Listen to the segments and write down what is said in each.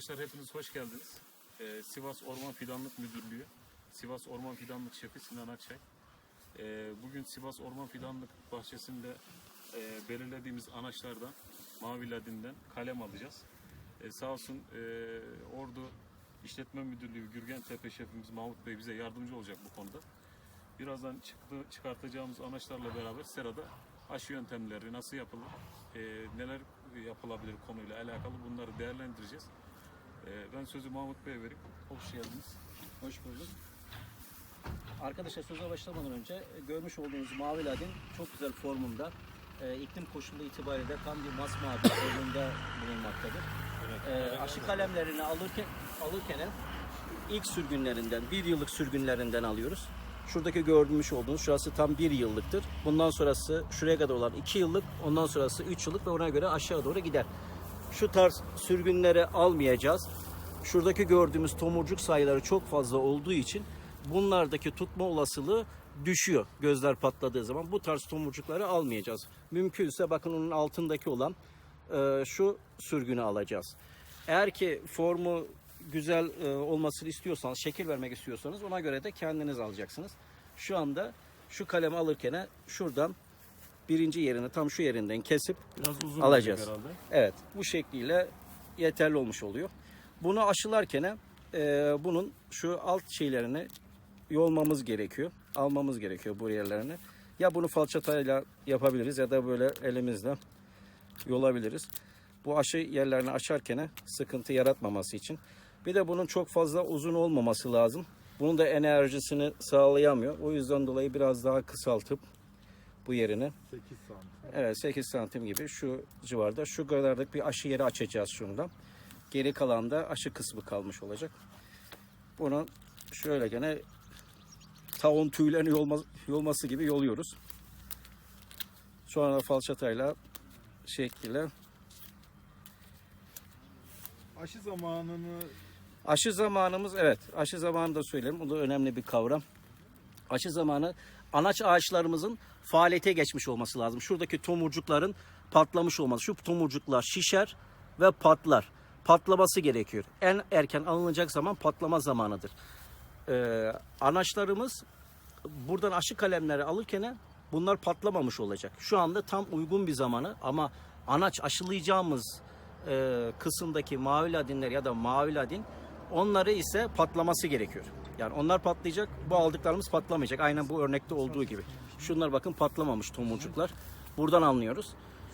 Arkadaşlar hepiniz hoş geldiniz. Ee, Sivas Orman Fidanlık Müdürlüğü, Sivas Orman Fidanlık Şefi Sinan Akçay. Ee, bugün Sivas Orman Fidanlık Bahçesi'nde e, belirlediğimiz anaçlardan, Mavi Ladin'den kalem alacağız. Ee, sağ olsun e, Ordu İşletme Müdürlüğü Gürgen Tepe Şefimiz Mahmut Bey bize yardımcı olacak bu konuda. Birazdan çıktı, çıkartacağımız anaçlarla beraber serada aşı yöntemleri nasıl yapılır, e, neler yapılabilir konuyla alakalı bunları değerlendireceğiz. E, ben sözü Mahmut Bey'e verip hoş geldiniz. Hoş bulduk. Arkadaşlar söze başlamadan önce e, görmüş olduğunuz mavi ladin çok güzel formunda. E, iklim koşulu itibariyle tam bir masmavi formunda bulunmaktadır. E, aşı kalemlerini alırken alırken ilk sürgünlerinden, bir yıllık sürgünlerinden alıyoruz. Şuradaki görmüş olduğunuz şurası tam bir yıllıktır. Bundan sonrası şuraya kadar olan iki yıllık, ondan sonrası üç yıllık ve ona göre aşağı doğru gider. Şu tarz sürgünleri almayacağız. Şuradaki gördüğümüz tomurcuk sayıları çok fazla olduğu için bunlardaki tutma olasılığı düşüyor gözler patladığı zaman. Bu tarz tomurcukları almayacağız. Mümkünse bakın onun altındaki olan e, şu sürgünü alacağız. Eğer ki formu güzel e, olmasını istiyorsanız, şekil vermek istiyorsanız ona göre de kendiniz alacaksınız. Şu anda şu kalemi alırken şuradan birinci yerini tam şu yerinden kesip Biraz uzun Alacağız. herhalde. Evet bu şekliyle yeterli olmuş oluyor. Bunu aşılarken e, bunun şu alt şeylerini yolmamız gerekiyor. Almamız gerekiyor bu yerlerini. Ya bunu falçatayla yapabiliriz ya da böyle elimizle yolabiliriz. Bu aşı yerlerini açarken sıkıntı yaratmaması için. Bir de bunun çok fazla uzun olmaması lazım. Bunun da enerjisini sağlayamıyor. O yüzden dolayı biraz daha kısaltıp bu yerini 8 santim. Evet 8 santim gibi şu civarda. Şu kadarlık bir aşı yeri açacağız şundan. Geri kalan da aşı kısmı kalmış olacak. Bunu şöyle gene tavuğun tüylerini yolma, yolması gibi yoluyoruz. Sonra falçatayla şekliyle Aşı zamanını Aşı zamanımız evet aşı zamanı da söyleyelim. Bu da önemli bir kavram. Aşı zamanı anaç ağaçlarımızın faaliyete geçmiş olması lazım. Şuradaki tomurcukların patlamış olması. Şu tomurcuklar şişer ve patlar. Patlaması gerekiyor. En erken alınacak zaman patlama zamanıdır. Ee, anaçlarımız buradan aşı kalemleri alırken bunlar patlamamış olacak. Şu anda tam uygun bir zamanı ama anaç aşılayacağımız e, kısımdaki mavi ladinler ya da mavi ladin onları ise patlaması gerekiyor. Yani onlar patlayacak, bu aldıklarımız patlamayacak. Aynen bu örnekte olduğu gibi. Şunlar bakın patlamamış tomurcuklar. Buradan anlıyoruz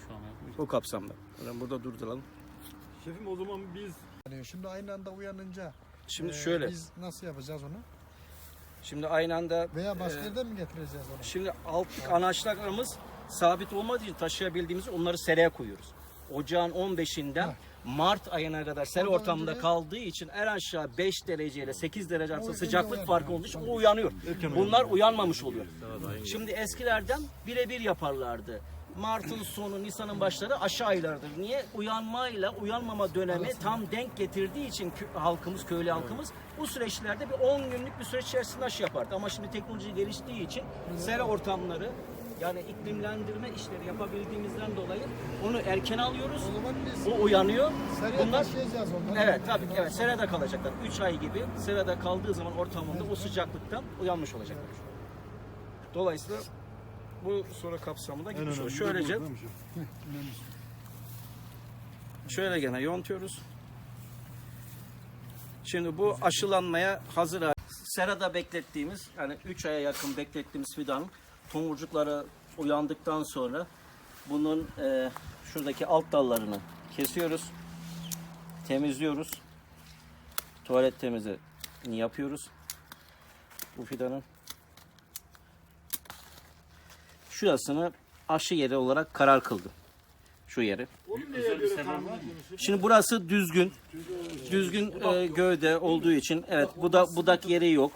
Şu an yapmayacağız. bu kapsamda. Yani burada durduralım. şefim o zaman biz Yani Şimdi aynı anda uyanınca Şimdi e, şöyle. biz nasıl yapacağız onu? Şimdi aynı anda Veya başka e, yerden mi getireceğiz onu? Şimdi alt anaçlarımız sabit olmadığı için taşıyabildiğimiz onları seraya koyuyoruz. Ocağın 15'inden Ha. Mart ayına kadar sel ortamında kaldığı için en aşağı 5 derece ile 8 derece arasında O sıcaklık farkı olduğu için o uyanıyor. Bunlar uyanmamış oluyor. Şimdi eskilerden birebir yaparlardı. Mart'ın sonu, Nisan'ın başları aşağı aylardır. Niye? Uyanmayla uyanmama dönemi tam denk getirdiği için kö- halkımız, köylü halkımız bu süreçlerde bir 10 günlük bir süreç içerisinde aşı yapardı. Ama şimdi teknoloji geliştiği için sera ortamları yani iklimlendirme işleri yapabildiğimizden dolayı onu erken alıyoruz. O zaman biz O uyanıyor. seriye Bunlar taşıyacağız onları. Evet tabii ki evet serada kalacaklar. 3 ay gibi serada kaldığı zaman ortamında o sıcaklıktan uyanmış olacaklar. Dolayısıyla bu soru kapsamında gitmiş oluyor. Şöylece şöyle gene yontuyoruz. Şimdi bu aşılanmaya hazır. Serada beklettiğimiz yani 3 aya yakın beklettiğimiz fidanın tomurcukları uyandıktan sonra bunun e, şuradaki alt dallarını kesiyoruz. Temizliyoruz. Tuvalet temizliğini yapıyoruz. Bu fidanın. Şurasını aşı yeri olarak karar kıldım. Şu yeri. Şimdi burası düzgün. Düzgün e, gövde olduğu için evet bu da budak yeri yok.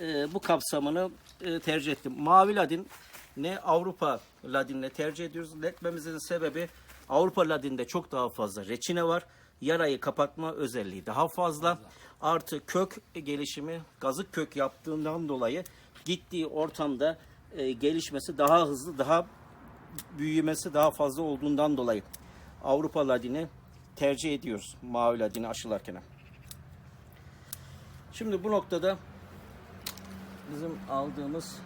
E, bu kapsamını e, tercih ettim. Mavi ladin ne Avrupa ladinle tercih ediyoruz. Etmemizin sebebi Avrupa ladinde çok daha fazla reçine var. Yarayı kapatma özelliği daha fazla. Artı kök gelişimi gazık kök yaptığından dolayı gittiği ortamda e, gelişmesi daha hızlı, daha büyümesi daha fazla olduğundan dolayı Avrupa ladini tercih ediyoruz mavi ladini aşılarken. Şimdi bu noktada bizim aldığımız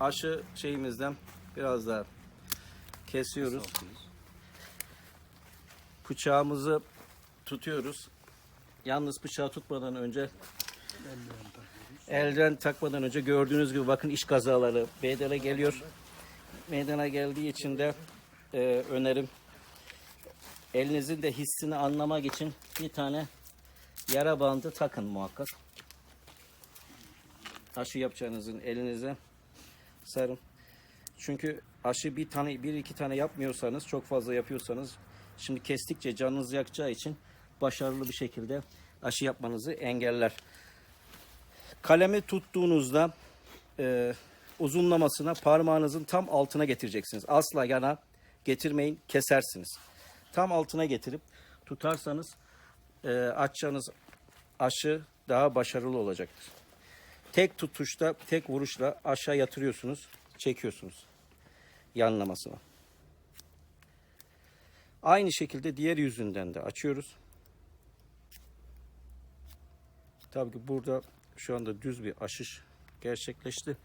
aşı şeyimizden biraz daha kesiyoruz. Bıçağımızı tutuyoruz. Yalnız bıçağı tutmadan önce elden takmadan önce gördüğünüz gibi bakın iş kazaları meydana geliyor. Meydana geldiği için de e, önerim elinizin de hissini anlamak için bir tane yara bandı takın muhakkak. Aşı yapacağınızın elinize sarın. Çünkü aşı bir tane bir iki tane yapmıyorsanız çok fazla yapıyorsanız şimdi kestikçe canınızı yakacağı için başarılı bir şekilde aşı yapmanızı engeller. Kalemi tuttuğunuzda e, uzunlamasına parmağınızın tam altına getireceksiniz. Asla yana getirmeyin, kesersiniz. Tam altına getirip tutarsanız e, açacağınız aşı daha başarılı olacaktır. Tek tutuşta, tek vuruşla aşağı yatırıyorsunuz, çekiyorsunuz yanlamasına. Aynı şekilde diğer yüzünden de açıyoruz. Tabii ki burada şu anda düz bir aşış gerçekleşti.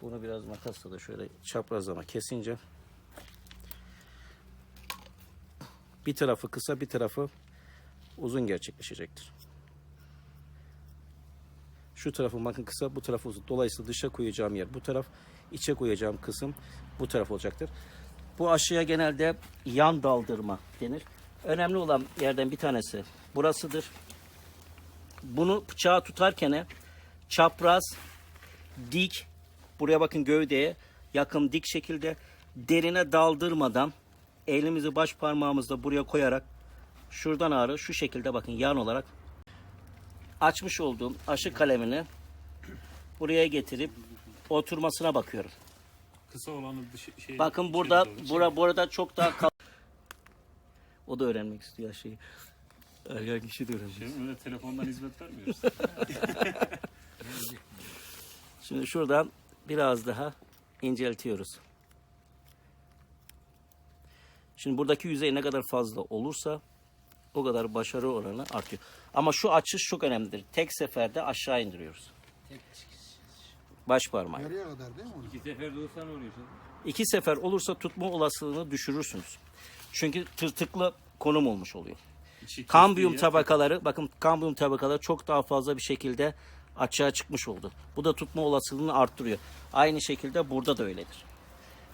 Bunu biraz makasla da şöyle çaprazlama kesince bir tarafı kısa bir tarafı uzun gerçekleşecektir. Şu tarafın bakın kısa bu taraf uzun. Dolayısıyla dışa koyacağım yer bu taraf. içe koyacağım kısım bu taraf olacaktır. Bu aşıya genelde yan daldırma denir. Önemli olan yerden bir tanesi burasıdır. Bunu bıçağı tutarken çapraz, dik, buraya bakın gövdeye yakın dik şekilde derine daldırmadan elimizi baş parmağımızla buraya koyarak şuradan ağrı şu şekilde bakın yan olarak açmış olduğum aşı kalemini buraya getirip oturmasına bakıyorum. Kısa olanı dışı, şey, Bakın burada içeri doğru bura burada çok daha kal- O da öğrenmek istiyor şeyi. Ergen kişi de öğrenmek. Şey, öyle telefondan hizmet vermiyoruz. Şimdi şuradan biraz daha inceltiyoruz. Şimdi buradaki yüzey ne kadar fazla olursa o kadar başarı oranı artıyor. Ama şu açış çok önemlidir. Tek seferde aşağı indiriyoruz. Baş parmağı. Yarıya kadar değil mi? İki sefer dursan oluyor. İki sefer olursa tutma olasılığını düşürürsünüz. Çünkü tırtıklı konum olmuş oluyor. İçi Kambiyum tabakaları bakın kambiyum tabakaları çok daha fazla bir şekilde açığa çıkmış oldu. Bu da tutma olasılığını arttırıyor. Aynı şekilde burada da öyledir.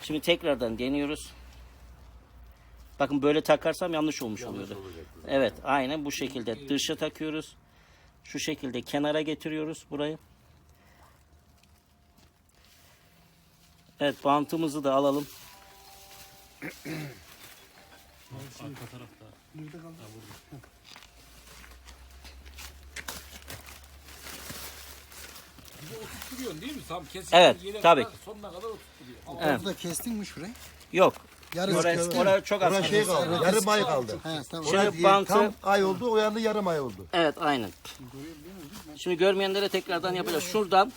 Şimdi tekrardan deniyoruz. Bakın böyle takarsam yanlış olmuş oluyordu. Evet aynen bu şekilde dışa takıyoruz. Şu şekilde kenara getiriyoruz burayı. Evet bantımızı da alalım. Arka tarafta. Nerede kaldı? Oturtuyorsun değil mi? Tam kesin Evet, yere tabii. kadar, sonuna kadar oturtuyor. Evet. Orada kestin mi şurayı? Yok. Yarısı kestin. oraya çok az. Orası şey kaldı. Yarım ay kaldı. He, tamam. Şimdi Orası bantı- tam ay oldu, o yanında yarım ay oldu. Evet aynen. Şimdi görmeyenlere tekrardan yapacağız. Şuradan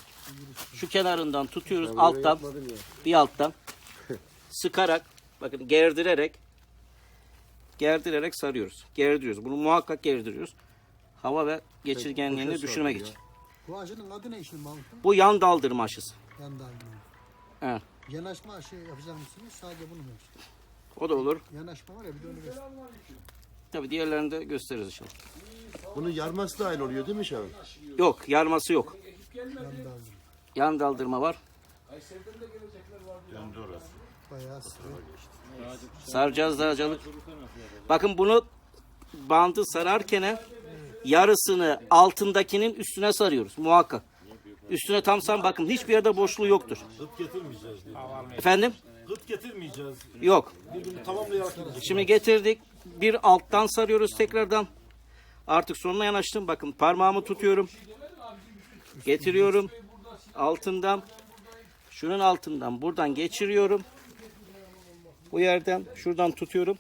şu kenarından tutuyoruz alttan bir alttan sıkarak bakın gerdirerek gerdirerek sarıyoruz. Gerdiriyoruz. Bunu muhakkak gerdiriyoruz. Hava ve geçirgenliğini düşürmek için. Bu aşının adı ne şimdi Mahmut? Bu yan daldırma aşısı. Yan dalma. Evet. Yanaşma aşı yapacak mısınız? Sadece bunu mu yapacaksınız? O da olur. Yanaşma var ya bir de onu göster. Tabii diğerlerini de gösteririz inşallah. Bunun yarması da aynı oluyor değil mi Şahin? Yok yarması yok. Yan daldırma. Yan daldırma var. Bayağı. Saracağız saracağız. Bakın bunu bandı sararken yarısını altındakinin üstüne sarıyoruz muhakkak. Üstüne tam san bakın hiçbir yerde boşluğu yoktur. Efendim? Gıt getirmeyeceğiz. Yok. Birbirini tamamlayarak gideceğiz. Şimdi getirdik. Bir alttan sarıyoruz tekrardan. Artık sonuna yanaştım. Bakın parmağımı tutuyorum. Getiriyorum. Altından. Şunun altından buradan geçiriyorum. Bu yerden şuradan tutuyorum.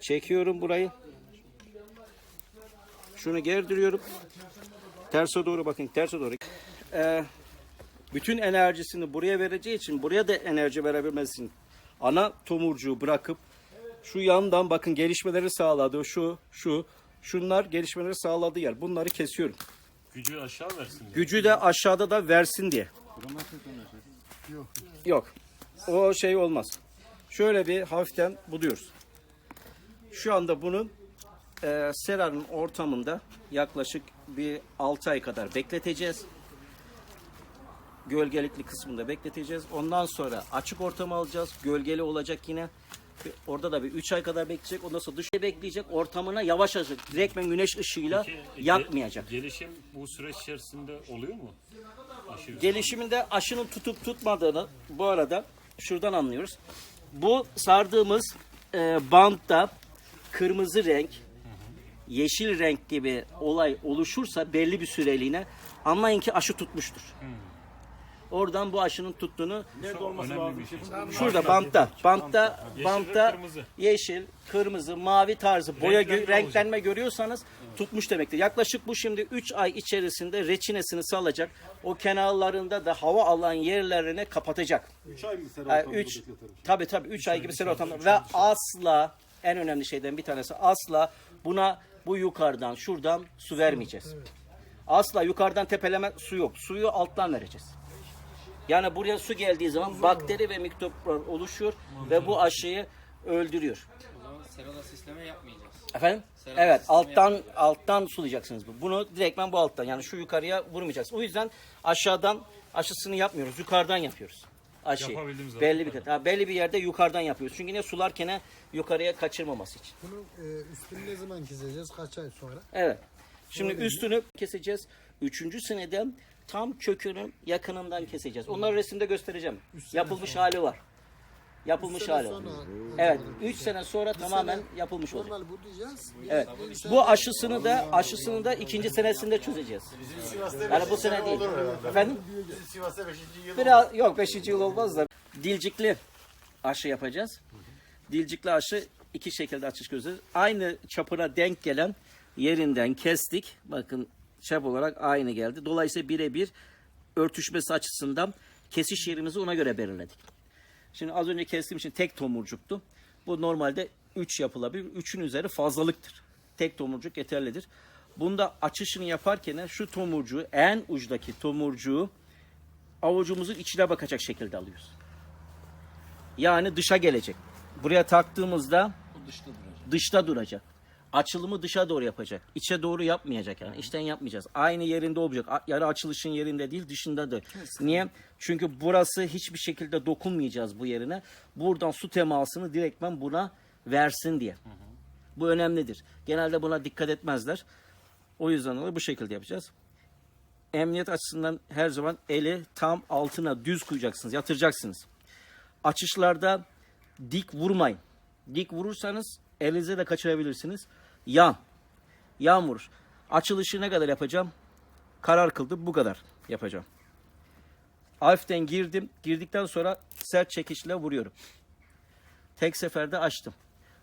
Çekiyorum burayı. Şunu gerdiriyorum. Terse doğru bakın terse doğru. Ee, bütün enerjisini buraya vereceği için buraya da enerji verebilmesi için ana tomurcuğu bırakıp Şu yandan bakın gelişmeleri sağladı. Şu, şu. Şunlar gelişmeleri sağladığı yer. Bunları kesiyorum. Gücü aşağı versin diye. Gücü de aşağıda da versin diye. Yok. O şey olmaz. Şöyle bir hafiften buluyoruz. Şu anda bunu e, seranın ortamında yaklaşık bir 6 ay kadar bekleteceğiz. Gölgelikli kısmında bekleteceğiz. Ondan sonra açık ortama alacağız. Gölgeli olacak yine. Orada da bir 3 ay kadar bekleyecek. Ondan sonra dışarı bekleyecek. Ortamına yavaş yavaş direktmen güneş ışığıyla Peki, yakmayacak. ge- Gelişim bu süreç içerisinde oluyor mu? Aşı Gelişiminde aşının tutup tutmadığını bu arada şuradan anlıyoruz. Bu sardığımız e, bantta kırmızı renk, yeşil renk gibi olay oluşursa belli bir süreliğine anlayın ki aşı tutmuştur. Oradan bu aşının tuttuğunu önemli bir şey. şurada bantta, bantta, bantta yeşil, kırmızı, mavi tarzı boya gö- Renklenme renklenme görüyorsanız tutmuş demektir. Yaklaşık bu şimdi 3 ay içerisinde reçinesini salacak. O kenarlarında da hava alan yerlerine kapatacak. 3 ay mı sera ortamında üç, tabii tabii 3 ay gibi sera ortamında ve asla en önemli şeyden bir tanesi asla buna bu yukarıdan şuradan su vermeyeceğiz. Asla yukarıdan tepeleme su yok. Suyu alttan vereceğiz. Yani buraya su geldiği zaman bakteri ve mikroplar oluşuyor ve bu aşıyı öldürüyor. O zaman serada sisleme yapmayacağız. Efendim? Serada Evet, alttan alttan sulayacaksınız. bu. Bunu direktmen bu alttan yani şu yukarıya vurmayacaksınız. O yüzden aşağıdan aşısını yapmıyoruz. Yukarıdan yapıyoruz. Aşı. Yapabildiğimiz Belli bir ha, belli bir yerde yukarıdan yapıyoruz. Çünkü ne sularken yukarıya kaçırmaması için. Bunu e, üstünü ne zaman keseceğiz? Kaç ay sonra? Evet. Şimdi üstünü keseceğiz. Üçüncü senede tam kökünün yakınından keseceğiz. Onları resimde göstereceğim. Yapılmış hali var. Yapılmış sene hali var. sonra- Evet. Üç sene sonra tamamen yapılmış olacak. Normal bu diyeceğiz. Evet. Bu aşısını da aşısını da ikinci senesinde çözeceğiz. Yani bu sene değil. Efendim? Biraz yok 5. yıl olmaz da dilcikli aşı yapacağız. Dilcikli aşı iki şekilde açış gözü. Aynı çapına denk gelen yerinden kestik. Bakın çap olarak aynı geldi. Dolayısıyla birebir örtüşmesi açısından kesiş yerimizi ona göre belirledik. Şimdi az önce kestiğim için tek tomurcuktu. Bu normalde 3 yapılabilir. 3'ün üzeri fazlalıktır. Tek tomurcuk yeterlidir. Bunda açışını yaparken şu tomurcuğu en ucdaki tomurcuğu avucumuzun içine bakacak şekilde alıyoruz. Yani dışa gelecek. Buraya taktığımızda dışta duracak. dışta duracak. Açılımı dışa doğru yapacak. İçe doğru yapmayacak yani. İçten yapmayacağız. Aynı yerinde olacak. A- Yani açılışın yerinde değil dışındadır. Niye? Çünkü burası hiçbir şekilde dokunmayacağız bu yerine. Buradan su temasını direktmen buna versin diye. Bu önemlidir. Genelde buna dikkat etmezler. O yüzden dolayı bu şekilde yapacağız. Emniyet açısından her zaman eli tam altına düz koyacaksınız, yatıracaksınız. Açışlarda dik vurmayın. Dik vurursanız elinize de kaçırabilirsiniz. Yan. Yan vurur. Açılışı ne kadar yapacağım? Karar kıldım bu kadar yapacağım. Hafiften girdim. Girdikten sonra sert çekişle vuruyorum. Tek seferde açtım.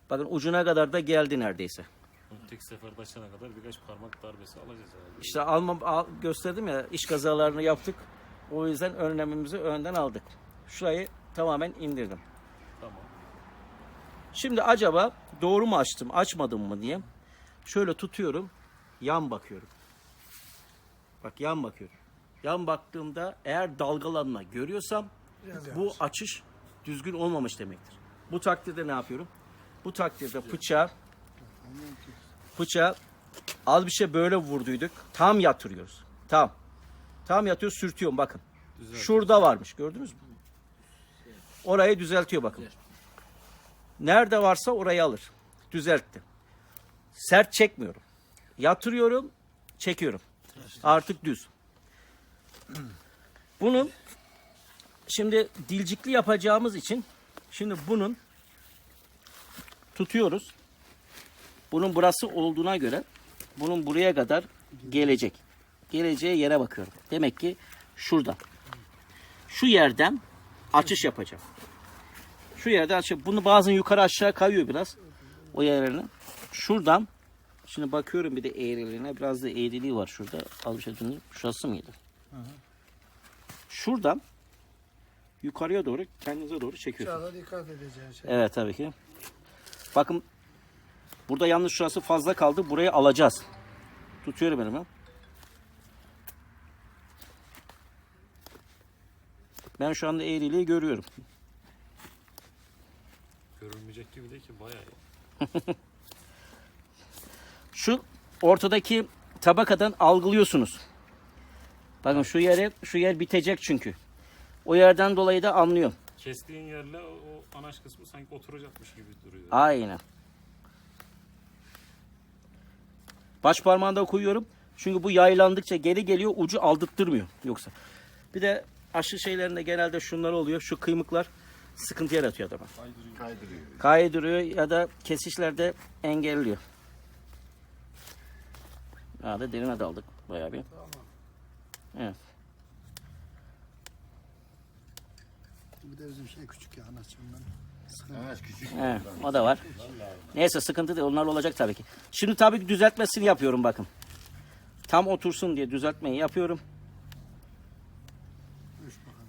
Bakın ucuna kadar da geldi neredeyse. Tek seferde açana kadar birkaç parmak darbesi alacağız herhalde. İşte almam al- gösterdim ya iş kazalarını yaptık. O yüzden önlemimizi önden aldık. Şurayı tamamen indirdim. Tamam. Şimdi acaba doğru mu açtım, açmadım mı diye şöyle tutuyorum, yan bakıyorum. Bak yan bakıyorum. Yan baktığımda eğer dalgalanma görüyorsam bu açış düzgün olmamış demektir. Bu takdirde ne yapıyorum? Bu takdirde bıçağı bıçağı az bir şey böyle vurduyduk. Tam yatırıyoruz. Tam. Tam yatıyor sürtüyorum bakın. Şurada varmış gördünüz mü? Orayı düzeltiyor bakın. Nerede varsa orayı alır. Düzeltti. Sert çekmiyorum. Yatırıyorum, çekiyorum. Artık düz. Bunun şimdi dilcikli yapacağımız için şimdi bunun tutuyoruz. Bunun burası olduğuna göre bunun buraya kadar gelecek. Geleceği yere bakıyorum. Demek ki şurada. Şu yerden açış yapacağım. Şu yerde açıp bunu bazen yukarı aşağı kayıyor biraz. O yerlerine. Şuradan şimdi bakıyorum bir de eğriliğine. Biraz da eğriliği var şurada. Al bir şey dönüyorum. Şurası mıydı? Şuradan yukarıya doğru kendinize doğru çekiyorsunuz. Çağda dikkat edeceğin şey. Evet tabii ki. Bakın burada yalnız şurası fazla kaldı. Burayı alacağız. Tutuyorum elime. Ben şu anda eğriliği görüyorum. Görülmeyecek gibi değil ki bayağı. Şu ortadaki tabakadan algılıyorsunuz. Bakın şu yere şu yer bitecek çünkü. O yerden dolayı da anlıyorum. Kestiğin yerle o, anaç kısmı sanki oturacakmış gibi duruyor. Aynen. Baş parmağında koyuyorum. Çünkü bu yaylandıkça geri geliyor ucu aldırttırmıyor yoksa. Bir de aşı şeylerinde genelde şunlar oluyor. Şu kıymıklar sıkıntı yaratıyor adama. Kaydırıyor. Kaydırıyor ya da kesişlerde engelliyor. Daha da derine daldık bayağı bir. Evet. Bir de bizim şey küçük ya anasından. Evet küçük. He, o da var. Neyse sıkıntı değil. Onlar olacak tabii ki. Şimdi tabii ki düzeltmesini yapıyorum bakın. Tam otursun diye düzeltmeyi yapıyorum.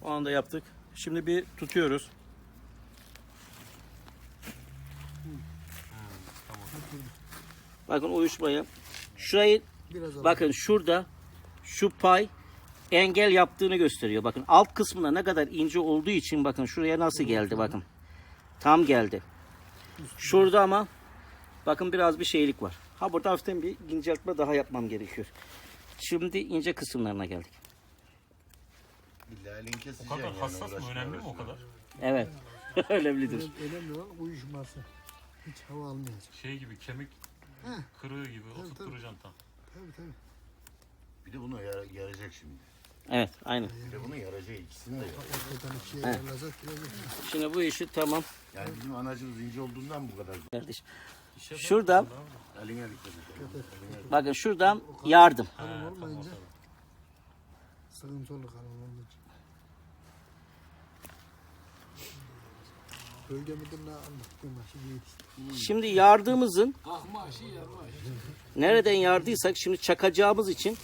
O anda yaptık. Şimdi bir tutuyoruz. Bakın uyuşmayı. Şurayı Biraz bakın şurada şu pay engel yaptığını gösteriyor. Bakın alt kısmında ne kadar ince olduğu için bakın şuraya nasıl geldi bakın. Tam geldi. Şurada ama bakın biraz bir şeylik var. Ha burada hafiften bir inceltme daha yapmam gerekiyor. Şimdi ince kısımlarına geldik. O kadar yani, hassas mı? uğraşma, Önemli mi o kadar? Evet. Önemlidir. Önemli olan uyuşması. Hiç hava almayacak. Şey gibi kemik kırığı gibi oturtturacaksın tam. Tabii tabii. Bir de buna yara- yarayacak şimdi. Evet aynen. Bir de buna yarayacak ikisini de yarayacak. Hakikaten. Şimdi bu işi tamam Yani bizim anacımız ince olduğundan bu kadar. kardeş. Şurada Eline dikkat et. bakın şuradan yardım. Kalın olmayınca sıkıntı olur kalın olmayınca. Bölge müdürüne anlattım. Şimdi işte. Şimdi yardığımızın şey yapma. nereden yardıysak şimdi çakacağımız için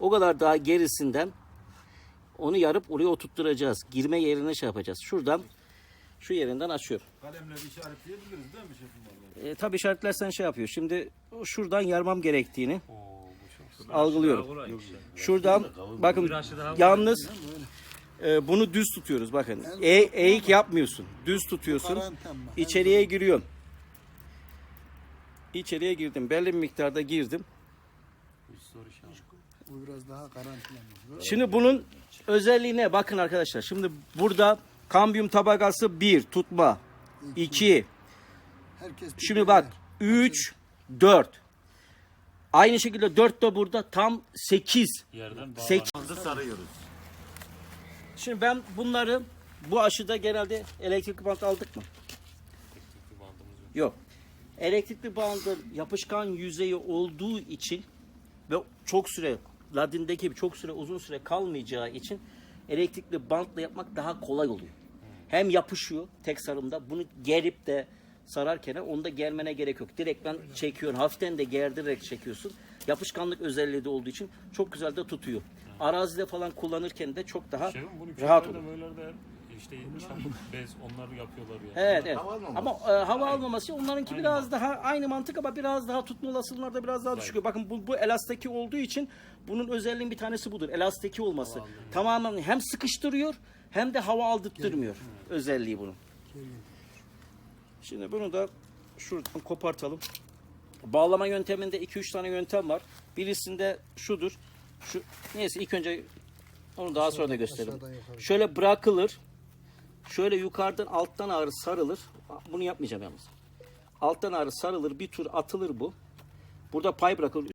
o kadar daha gerisinden onu yarıp oraya oturtturacağız. Girme yerine şey yapacağız. Şuradan şu yerinden açıyorum. Kalemle bir işaretleyebiliriz değil mi şefim? E, tabii işaretlersen şey yapıyor. Şimdi şuradan yarmam gerektiğini Oo algılıyorum. Şuradan bakın yalnız e, bunu düz tutuyoruz bakın. E, eğik yapmıyorsun. Düz tutuyorsun. İçeriye giriyorum. İçeriye girdim. Belli bir miktarda girdim. Bu biraz daha karantinamız. Şimdi bunun özelliğine bakın arkadaşlar. Şimdi burada kambiyum tabakası 1 tutma. 2 Herkes Şimdi bak 3 4 Aynı şekilde 4 de burada tam 8. yerden bağlı. 8. sarıyoruz. Şimdi ben bunları bu aşıda genelde elektrikli bant aldık mı? Yok. Elektrikli bandın yapışkan yüzeyi olduğu için ve çok süre ladindeki gibi çok süre uzun süre kalmayacağı için elektrikli bantla yapmak daha kolay oluyor. Hem yapışıyor tek sarımda bunu gerip de sararken onu da germene gerek yok. Direktmen çekiyorsun. Hafiften de gerdirerek çekiyorsun. Yapışkanlık özelliği de olduğu için çok güzel de tutuyor. Arazide falan kullanırken de çok daha Şefim bunu rahat olur. böylerde işte çabuk bez onları yapıyorlar ya. Evet evet. Hava almaması. Ama e, hava almaması onlarınki biraz daha aynı mantık ama biraz daha tutma olasılığında da biraz daha düşüyor. Bakın bu, bu elastiki olduğu için bunun özelliğin bir tanesi budur. Elastiki olması. Tamamen hem sıkıştırıyor hem de hava aldırtmıyor özelliği bunun. Şimdi bunu da şuradan kopartalım. Bağlama yönteminde 2-3 tane yöntem var. Birisinde şudur. Şu neyse ilk önce onu daha sonra da gösterelim. Şöyle bırakılır. Şöyle yukarıdan alttan ağrı sarılır. Bunu yapmayacağım yalnız. Alttan ağrı sarılır. Bir tur atılır bu. Burada pay bırakılır.